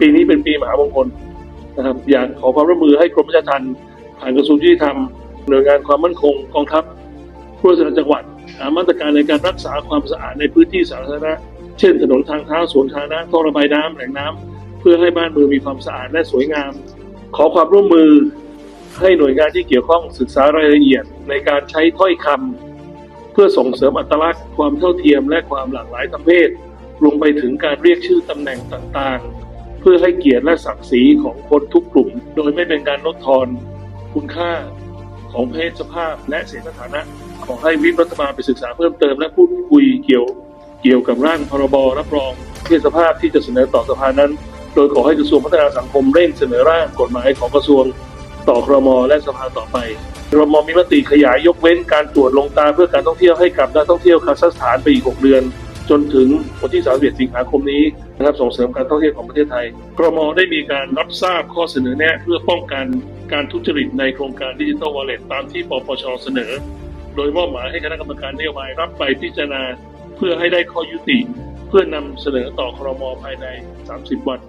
ปีนี้เป็นปีมหามงคลนะครับอยากขอความร่วมมือให้กรมประชาทัณฑ์ผ่านกระทรวงยุติธรรมหน่วยงานความมั่นคงกองทัพผู้ราชการจังหวัดหามาตรการในการรักษาความสะอาดในพื้นที่สาธารณะ เช่น ถนนทางเท้าสวนสาธารณะท่อระบายน้ำแหล่งน้ำเพื่อให้บ้านเมืองมีความสะอาดและสวยงาม ขอความร่วมมือให้หน่วยงานที่เกี่ยวข้องศึกษารายละเอียดในการใช้ถ้อยคำเพื่อส่งเสริมอัตลักษณ์ ความเท่าเทียมและความหลากหลายทางเพศรวมไปถึงการเรียกชื่อตำแหน่งต่างๆ เพื่อให้เกียรติและศักดิ์ศรีของคนทุกกลุ่ม โดยไม่เป็นการลดทอนคุณค่าของเพศสภาพและเสถานะ ขอให้วิปรัฐบาลไปศึกษาเพิ่มเติมและพูดคุยเกี่ยวเกี่ยวกับร่างพรบรับรองเพศสภาพที่จะเสนอต่อสภานั้น โดยขอให้กระทรวงพัฒนาสังคมเร่งเสนอร่างกฎหมายของกระทรวงต่อครมและสภาต่อไปครมมีมติขยายยกเว้นการตรวจลงตาเพื่อการท่องเที่ยวให้กับนักท่องเที่ยวคาซัคสถานไปอีก 6 เดือน จนถึงวันที่ 31 สิงหาคมนี้ นะครับส่งเสริมการท่องเที่ยวของประเทศไทยกรมได้มีการรับทราบข้อเสนอแนะเพื่อป้องกันการทุจริตในโครงการดิจิทัลวอลเล็ตตามที่ปปชเสนอ โดยมอบหมายให้คณะกรรมการนโยบายรับไปพิจารณาเพื่อให้ได้ข้อยุติ เพื่อนำเสนอต่อครมภายใน 30 วัน